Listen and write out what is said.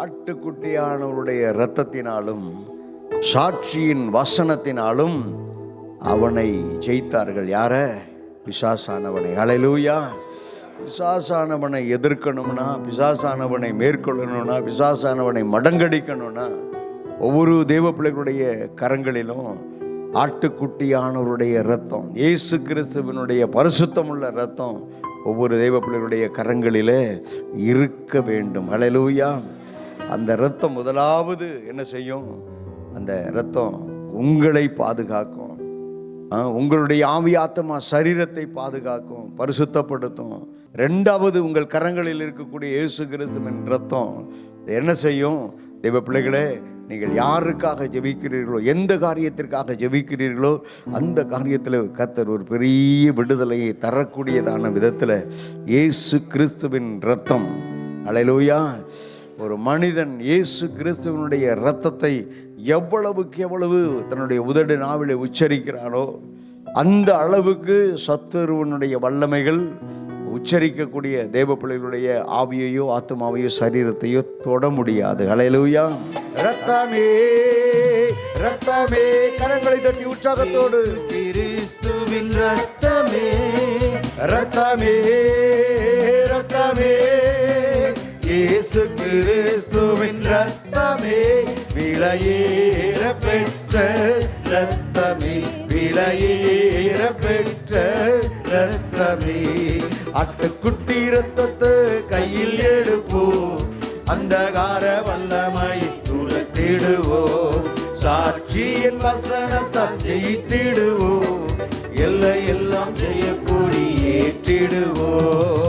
ஆட்டுக்குட்டியானவருடைய இரத்தத்தினாலும் சாட்சியின் வசனத்தினாலும் அவனை ஜெயித்தார்கள். யார? பிசாசானவனை. அலையிலூயா பிசாசானவனை எதிர்க்கணும்னா பிசாசானவனை மேற்கொள்ளணும்னா பிசாசானவனை மடங்கடிக்கணும்னா ஒவ்வொரு தேவ பிள்ளைகளுடைய கரங்களிலும் ஆட்டுக்குட்டியானவருடைய ரத்தம் இயேசு கிறிஸ்துவனுடைய பரிசுத்தமுள்ள ரத்தம் ஒவ்வொரு தெய்வ பிள்ளைகளுடைய கரங்களிலே இருக்க வேண்டும். அலையலூயா அந்த இரத்தம் முதலாவது என்ன செய்யும்? அந்த இரத்தம் உங்களை பாதுகாக்கும். உங்களுடைய ஆவி ஆத்மா சரீரத்தை பாதுகாக்கும் பரிசுத்தப்படுத்தும். ரெண்டாவது உங்கள் கரங்களில் இருக்கக்கூடிய இயேசு கிறிஸ்துவின் ரத்தம் என்ன செய்யும்? தெய்வ பிள்ளைகளே நீங்கள் யாருக்காக ஜெபிக்கிறீர்களோ எந்த காரியத்திற்காக ஜெபிக்கிறீர்களோ அந்த காரியத்தில் கத்தர் ஒரு பெரிய விடுதலையை தரக்கூடியதான விதத்தில் இயேசு கிறிஸ்துவின் ரத்தம் அலையிலோயா. ஒரு மனிதன் இயேசு கிறிஸ்துவனுடைய இரத்தத்தை எவ்வளவுக்கு எவ்வளவு தன்னுடைய உதடு நாவிலே உச்சரிக்கிறானோ அந்த அளவுக்கு சத்துருவனுடைய வல்லமைகள் உச்சரிக்கக்கூடிய தேவ பிள்ளைகளுடைய ஆவியையோ ஆத்மாவையோ சரீரத்தையோ தொட முடியாது. அலையலூயா ரத்தமே ரத்தமே கரங்களை தட்டி உற்சாகத்தோடு. கிறிஸ்துவின் ரத்தமே ரத்தமே ரத்தமே கிறிஸ்துவின் ரத்தமே விலையேற பெற்ற ரத்தமே விலையேற பெற்ற ரத்தமே அட்டுக்குட்டி ரத்தத்தை கையில் எடுப்போம் அந்தகார வல்லமை துரத்திடுவோம். சாட்சியின் வசனத்தால் ஜெயித்திடுவோம் எல்லை எல்லாம் ஜெயக்கொடி ஏற்றிடுவோம்.